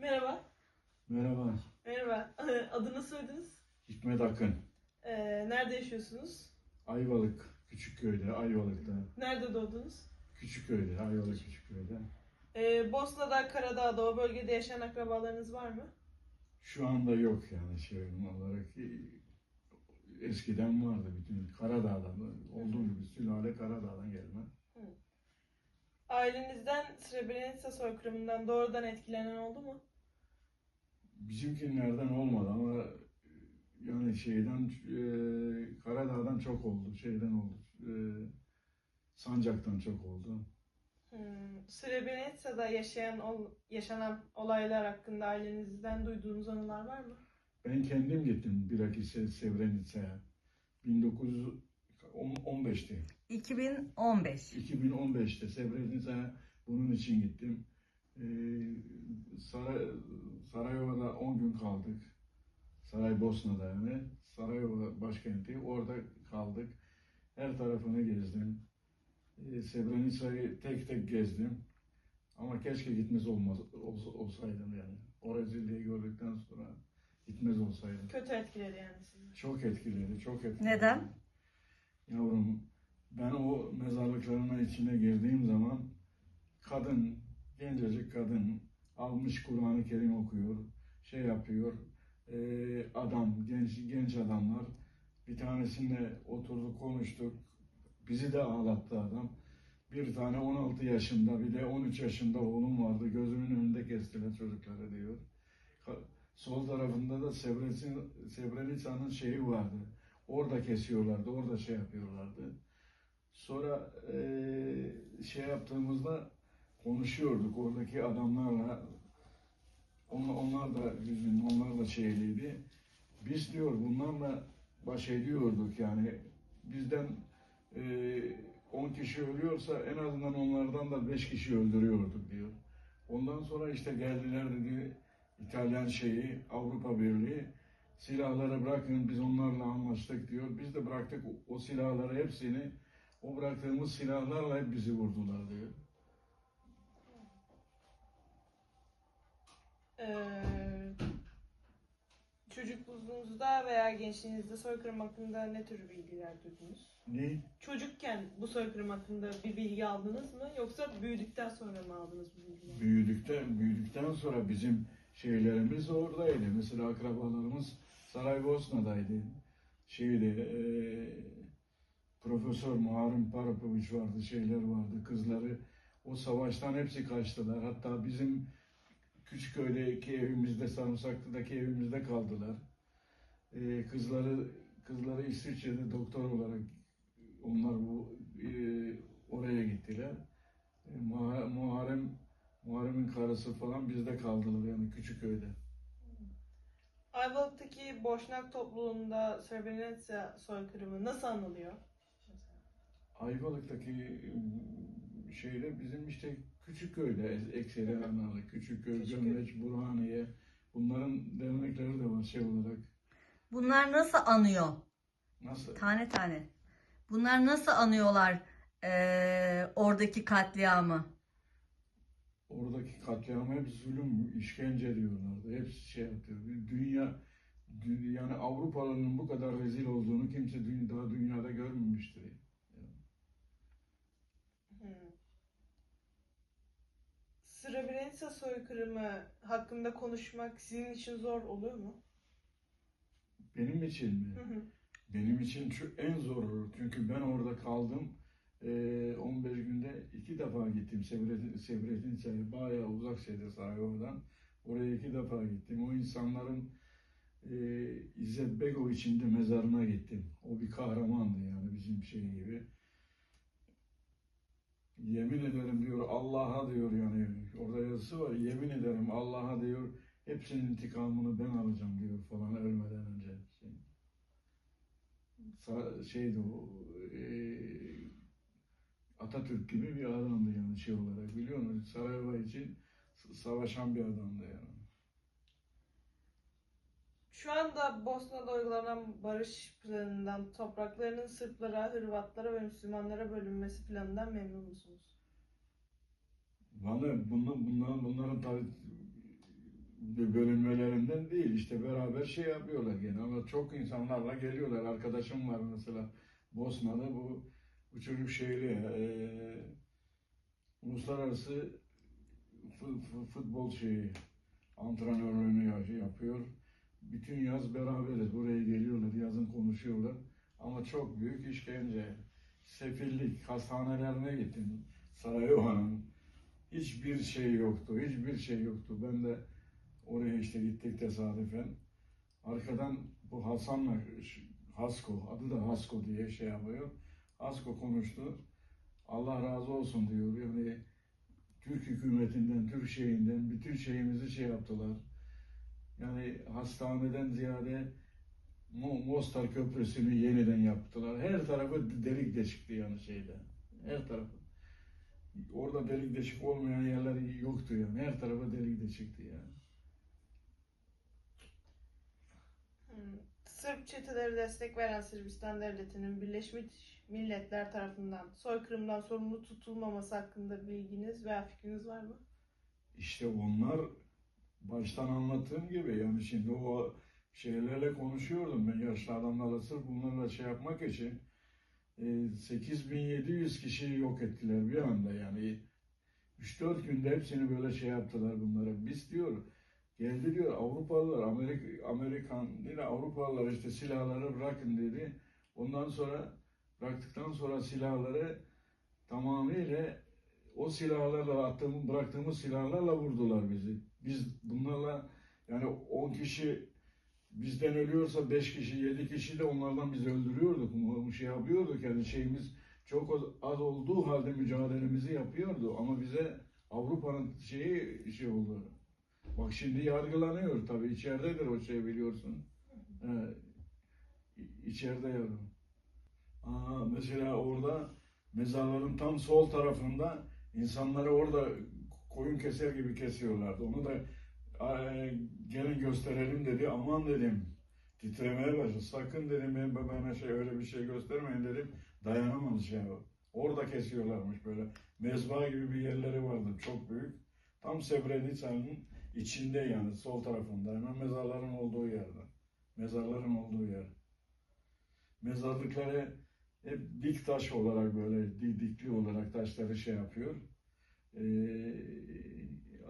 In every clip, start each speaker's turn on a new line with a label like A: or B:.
A: Merhaba.
B: Merhaba,
A: Merhaba. Adını söylediniz.
B: Hikmet Akın.
A: Ee, nerede yaşıyorsunuz?
B: Ayvalık, Küçükköy'de, Ayvalık'ta.
A: Nerede doğdunuz?
B: Küçükköy'de, Ayvalık Küçükköy'de.
A: Ee, Bosna'da, Karadağ'da o bölgede yaşayan akrabalarınız var mı?
B: Şu anda yok yani şey olarak. Eskiden vardı bütün Karadağ'dan, olduğu gibi sülale Karadağ'dan gelme.
A: Ailenizden Srebrenica soykırımından doğrudan etkilenen oldu mu?
B: Bizimkinlerden olmadı ama yani şeyden, e, Karadağ'dan çok oldu, şeyden oldu. E, Sancak'tan çok oldu.
A: Hmm. Srebrenica'da yaşayan ol- yaşanan olaylar hakkında ailenizden duyduğunuz anılar var mı?
B: Ben kendim gittim bilakis Srebrenica'ya. 1915'te.
C: 2015.
B: 2015'te Srebrenica'ya bunun için gittim. Ee, Saray, Sarayova'da 10 gün kaldık. Saraybosna'da yani. Sarayova başkenti. Orada kaldık. Her tarafını gezdim. Ee, Srebrenica'yı tek tek gezdim. Ama keşke gitmez olmaz, ol- olsaydım yani. O rezilliği gördükten sonra gitmez olsaydım.
A: Kötü etkiledi yani sizi.
B: Çok etkiledi, çok etkiledi.
C: Neden?
B: Yavrum, ben o mezarlıklarının içine girdiğim zaman kadın, gencecik kadın almış Kur'an-ı Kerim okuyor, şey yapıyor, eee, adam, genç genç adamlar bir tanesinde oturduk konuştuk, bizi de ağlattı adam. Bir tane 16 yaşında, bir de 13 yaşında oğlum vardı, gözümün önünde kestiler çocukları diyor. Sol tarafında da Srebrenica- Srebrenica'nın şeyi vardı. Orada kesiyorlardı, orada şey yapıyorlardı. Sonra eee, şey yaptığımızda konuşuyorduk oradaki adamlarla. On, onlar da hüzünlü, onlar da şeyliydi. Biz diyor bunlarla baş ediyorduk yani. Bizden 10 kişi ölüyorsa en azından onlardan da 5 kişi öldürüyorduk diyor. Ondan sonra işte geldiler dedi İtalyan şeyi, Avrupa Birliği silahları bırakın biz onlarla anlaştık diyor. Biz de bıraktık o, silahları hepsini o bıraktığımız silahlarla hep bizi vurdular diyor.
A: Ee, çocukluğunuzda veya gençliğinizde soykırım hakkında ne tür bilgiler duydunuz?
B: Ne?
A: Çocukken bu soykırım hakkında bir bilgi aldınız mı yoksa büyüdükten sonra mı aldınız bu bilgileri?
B: Büyüdükten, büyüdükten sonra bizim şeylerimiz oradaydı. Mesela akrabalarımız Saraybosna'daydı. Şeyde eee Profesör Muharrem Parapoviç vardı, şeyler vardı, kızları. O savaştan hepsi kaçtılar. Hatta bizim Küçükköy'deki evimizde, Sarımsaklı'daki evimizde kaldılar. Eee, kızları kızları İsviçre'de doktor olarak onlar bu eee, oraya gittiler. E, Muha- Muharrem Muharrem'in karısı falan bizde kaldılar yani Küçükköy'de.
A: Ayvalık'taki Boşnak topluluğunda Srebrenica soykırımı nasıl anılıyor?
B: Ayvalık'taki e, şeyler bizim işte Küçükköy'de ekseri anlamda. Küçükköy,
A: Küçükköy.
B: Gömleç, Burhaniye bunların dernekleri de var şey olarak.
C: Bunlar nasıl anıyor?
B: Nasıl?
C: Tane tane. Bunlar nasıl anıyorlar eee, oradaki katliamı?
B: Oradaki katliam hep zulüm, işkence diyorlardı. Hepsi şey yapıyor. Bir Dünya, dü- yani Avrupalı'nın bu kadar rezil olduğunu kimse dü- daha dünyada görmemiştir.
A: Hmm. Srebrenica soykırımı hakkında konuşmak sizin için zor oluyor mu?
B: Benim için mi?
A: Hı hı.
B: Benim için şu en zor olur. Çünkü ben orada kaldım. Ee, 15 günde iki defa gittim Sebretin, Sebretin bayağı uzak şeyde oradan. Oraya iki defa gittim. O insanların e, İzzet Begoviç'in de mezarına gittim. O bir kahramandı yani bizim şey gibi. Yemin ederim diyor Allah'a diyor yani orada yazısı var. Yemin ederim Allah'a diyor hepsinin intikamını ben alacağım diyor falan ölmeden önce. Şey. Şeydi o e, Atatürk gibi bir adamdı yani şey olarak biliyor musun? Sarayova için savaşan bir adamdı yani.
A: Şu anda Bosna'da uygulanan barış planından topraklarının Sırplara, Hırvatlara ve Müslümanlara bölünmesi planından memnun musunuz?
B: Bana bunlar, bunlar, bunların tabii bölünmelerinden değil işte beraber şey yapıyorlar gene ama çok insanlarla geliyorlar. Arkadaşım var mesela Bosna'da bu bu çocuk şeyli eee uluslararası fu- fu- futbol şeyi antrenörlüğünü ya- yapıyor. Bütün yaz beraberiz. Buraya geliyorlar, yazın konuşuyorlar. Ama çok büyük işkence, sefillik, hastanelerine gittim. Sarajevo'nun hiçbir şey yoktu, hiçbir şey yoktu. Ben de oraya işte gittik tesadüfen. Arkadan bu Hasan'la Hasko, adı da Hasko diye şey yapıyor. Hasko konuştu. Allah razı olsun diyor. Yani Türk hükümetinden, Türk şeyinden bütün şeyimizi şey yaptılar. Yani hastaneden ziyade Mo- Mostar Köprüsü'nü yeniden yaptılar. Her tarafı delik deşikti yani şeyde. Her tarafı. Orada delik deşik olmayan yerler yoktu yani. Her tarafı delik deşikti yani.
A: Hmm. Sırp çeteleri destek veren Sırbistan Devleti'nin Birleşmiş Milletler tarafından soykırımdan sorumlu tutulmaması hakkında bilginiz veya fikriniz var mı?
B: İşte onlar baştan anlattığım gibi yani şimdi o şeylerle konuşuyordum ben yaşlı adamlarla sırf bunlarla şey yapmak için e, 8700 kişiyi yok ettiler bir anda yani 3-4 günde hepsini böyle şey yaptılar bunlara. Biz diyor geldi diyor Avrupalılar Amerik Amerikan değil Avrupalılar işte silahları bırakın dedi. Ondan sonra bıraktıktan sonra silahları tamamıyla o silahlarla attığımız, bıraktığımız silahlarla vurdular bizi. Biz bunlarla yani 10 kişi bizden ölüyorsa 5 kişi, 7 kişi de onlardan biz öldürüyorduk. Bu şey yapıyorduk yani şeyimiz çok az olduğu halde mücadelemizi yapıyordu. Ama bize Avrupa'nın şeyi şey oldu. Bak şimdi yargılanıyor tabii içeridedir o şey biliyorsun. Ee, içeride yavrum. Aa, mesela orada mezarların tam sol tarafında insanları orada koyun keser gibi kesiyorlardı. Onu da "Ay, gelin gösterelim dedi. Aman dedim. Titremeye başladı. Sakın dedim ben bana şey öyle bir şey göstermeyin dedim. Dayanamadı şey o. Orada kesiyorlarmış böyle. Mezba gibi bir yerleri vardı. Çok büyük. Tam Srebrenica'nın içinde yani sol tarafında. Hemen mezarların olduğu yerde. Mezarların olduğu yer. Mezarlıkları hep dik taş olarak böyle di- dikli olarak taşları şey yapıyor. Ee,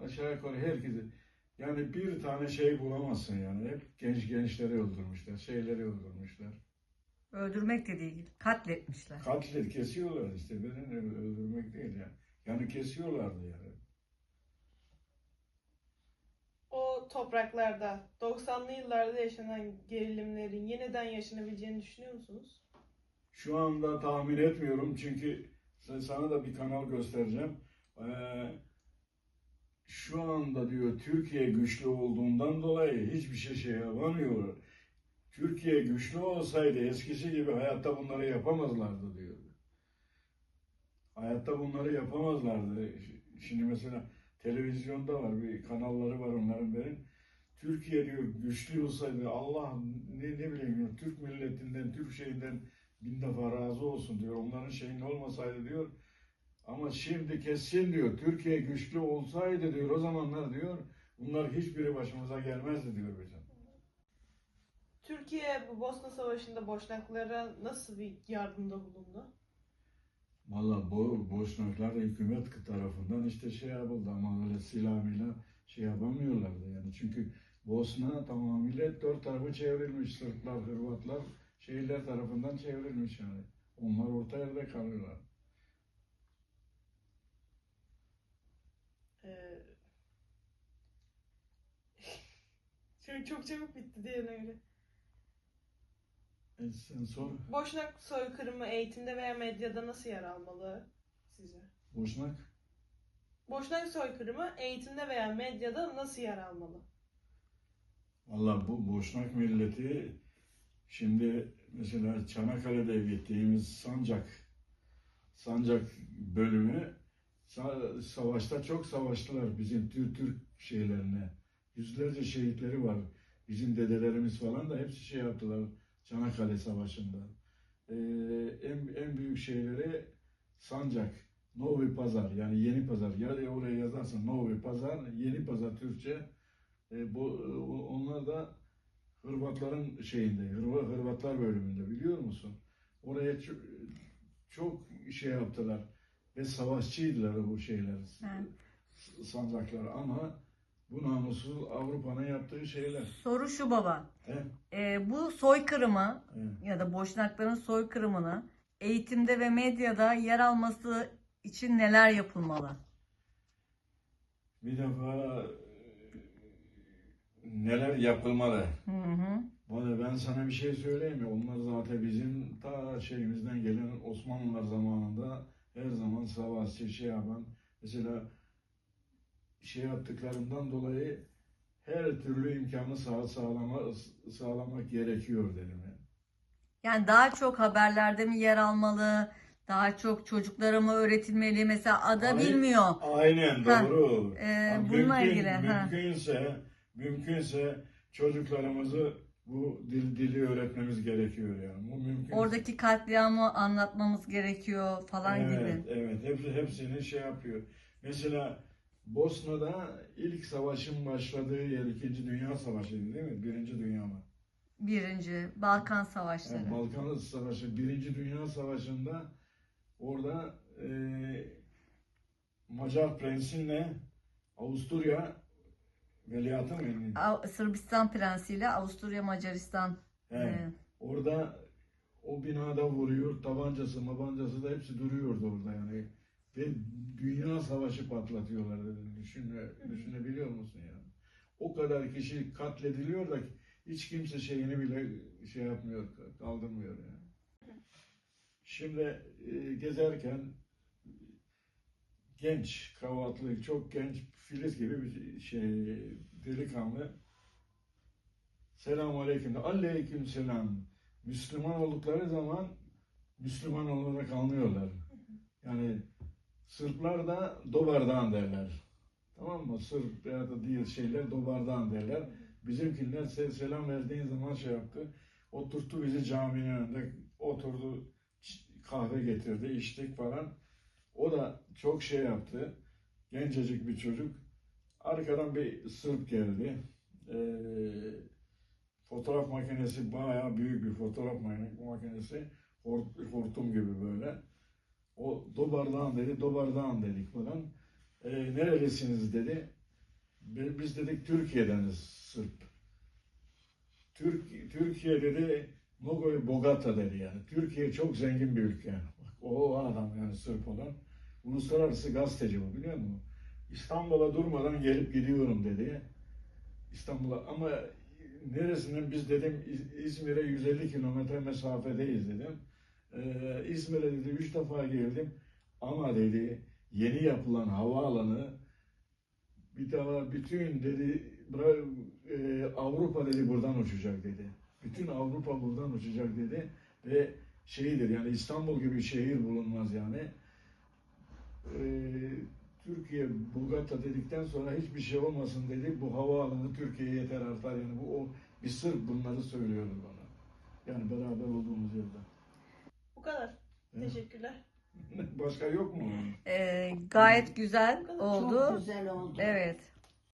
B: aşağı yukarı herkesi yani bir tane şey bulamazsın yani. Hep genç gençleri öldürmüşler, şeyleri öldürmüşler.
C: Öldürmek de değil, katletmişler.
B: Katil kesiyorlar işte. Beni öldürmek değil yani. Yani kesiyorlardı yani.
A: O topraklarda 90'lı yıllarda yaşanan gerilimlerin yeniden yaşanabileceğini düşünüyor musunuz?
B: Şu anda tahmin etmiyorum çünkü sana da bir kanal göstereceğim. Ee, şu anda diyor Türkiye güçlü olduğundan dolayı hiçbir şey şey yapamıyor. Türkiye güçlü olsaydı eskisi gibi hayatta bunları yapamazlardı diyor. Hayatta bunları yapamazlardı. Şimdi mesela televizyonda var bir kanalları var onların benim. Türkiye diyor güçlü olsaydı Allah ne, ne bileyim Türk milletinden, Türk şeyinden bin defa razı olsun diyor. Onların şeyinde olmasaydı diyor. Ama şimdi kesin diyor. Türkiye güçlü olsaydı diyor. O zamanlar diyor. Bunlar hiçbiri başımıza gelmezdi diyor bizim.
A: Türkiye bu Bosna Savaşı'nda Boşnaklara nasıl bir yardımda bulundu?
B: Valla bu Boşnaklar hükümet tarafından işte şey yapıldı ama öyle silahıyla şey yapamıyorlardı yani. Çünkü Bosna tamamıyla dört tarafı çevrilmiş. Sırplar, Hırvatlar şehirler tarafından çevrilmiş yani. Onlar orta yerde kalıyorlar.
A: Ee... Çok çabuk bitti diye öyle.
B: E sen sor.
A: Boşnak soykırımı eğitimde veya medyada nasıl yer almalı size?
B: Boşnak.
A: Boşnak soykırımı eğitimde veya medyada nasıl yer almalı?
B: Valla bu Boşnak milleti şimdi mesela Çanakkale'de gittiğimiz Sancak Sancak bölümü sa- savaşta çok savaştılar bizim Türk Türk şeylerine. Yüzlerce şehitleri var. Bizim dedelerimiz falan da hepsi şey yaptılar Çanakkale Savaşı'nda. Ee, en, en büyük şeyleri Sancak, Novi Pazar yani Yeni Pazar. Ya oraya yazarsan Novi Pazar, Yeni Pazar Türkçe E, bu e, o- onlar da Hırvatların şeyinde, Hırva, Hırvatlar bölümünde biliyor musun? Oraya çok, çok şey yaptılar ve savaşçıydılar o şeyler,
C: He.
B: sancaklar ama bu namussuz Avrupa'nın yaptığı şeyler.
C: Soru şu baba.
B: He,
C: Ee, bu soykırımı ya da Boşnakların soykırımını eğitimde ve medyada yer alması için neler yapılmalı?
B: Bir defa e, neler yapılmalı?
C: Hı hı.
B: Vallahi ben sana bir şey söyleyeyim mi? Onlar zaten bizim ta şeyimizden gelen Osmanlılar zamanında her zaman savaşçı şey yapan mesela şey yaptıklarından dolayı her türlü imkanı sağ, sağlama, sağlamak gerekiyor dedim. yani.
C: Yani daha çok haberlerde mi yer almalı? Daha çok çocuklara mı öğretilmeli? Mesela ada
B: Ay-
C: bilmiyor.
B: Aynen
C: Ha,
B: doğru.
C: Ee,
B: Ha,
C: bununla
B: mümkün-
C: ilgili. ha.
B: Mümkünse, mümkünse çocuklarımızı bu dil, dili öğretmemiz gerekiyor yani. Bu mümkün.
C: Oradaki katliamı anlatmamız gerekiyor falan
B: evet,
C: gibi.
B: Evet, hepsi, hepsini şey yapıyor. Mesela Bosna'da ilk savaşın başladığı yer İkinci Dünya Savaşı'ydı değil mi? Birinci Dünya mı?
C: Birinci Balkan Savaşları.
B: Yani Balkan Savaşı, Birinci Dünya Savaşı'nda orada e, Macar Prensi'yle Avusturya veliahtı mı?
C: Av- Sırbistan Prensi ile Avusturya Macaristan.
B: He.
C: e,
B: Orada o binada vuruyor, tabancası, mabancası da hepsi duruyordu orada yani. Ve dünya savaşı patlatıyorlar dedim. Düşüne, düşünebiliyor musun yani? O kadar kişi katlediliyor da hiç kimse şeyini bile şey yapmıyor, kaldırmıyor yani. Şimdi e, gezerken genç, kravatlı, çok genç, Filiz gibi bir şey, delikanlı Selamun Aleyküm. Aleyküm selam. Müslüman oldukları zaman Müslüman olarak anlıyorlar. Yani Sırplar da Dobardan derler. Tamam mı? Sırp ya da diğer şeyler Dobardan derler. Bizimkiler se- selam verdiğin zaman şey yaptı. Oturttu bizi caminin önünde. Oturdu kahve getirdi, içtik falan. O da çok şey yaptı. Gencecik bir çocuk. Arkadan bir Sırp geldi. Ee, fotoğraf makinesi bayağı büyük bir fotoğraf makinesi. Hort- hortum gibi böyle. O Dobardan dedi, Dobardan dedik falan. Ee, nerelisiniz dedi. Bi- Biz dedik Türkiye'deniz Sırp. Türk, Türkiye dedi Nogoy Bogata dedi yani. Türkiye çok zengin bir ülke. O adam yani Sırp olan. Uluslararası gazeteci bu biliyor musun? İstanbul'a durmadan gelip gidiyorum dedi. İstanbul'a ama neresinden biz dedim İz- İzmir'e 150 kilometre mesafedeyiz dedim. Ee, İzmir'e dedi üç defa geldim ama dedi yeni yapılan havaalanı bir daha bütün dedi e, Avrupa dedi buradan uçacak dedi. Bütün Avrupa buradan uçacak dedi ve şeydir yani İstanbul gibi şehir bulunmaz yani. Ee, Türkiye Bogota dedikten sonra hiçbir şey olmasın dedi. Bu havaalanı Türkiye'ye yeter artar yani bu o bir sırf bunları söylüyordu bana. Yani beraber olduğumuz yerde.
A: Bu kadar. Teşekkürler.
B: Başka yok mu?
C: e, gayet güzel oldu.
D: Çok güzel oldu.
C: Evet.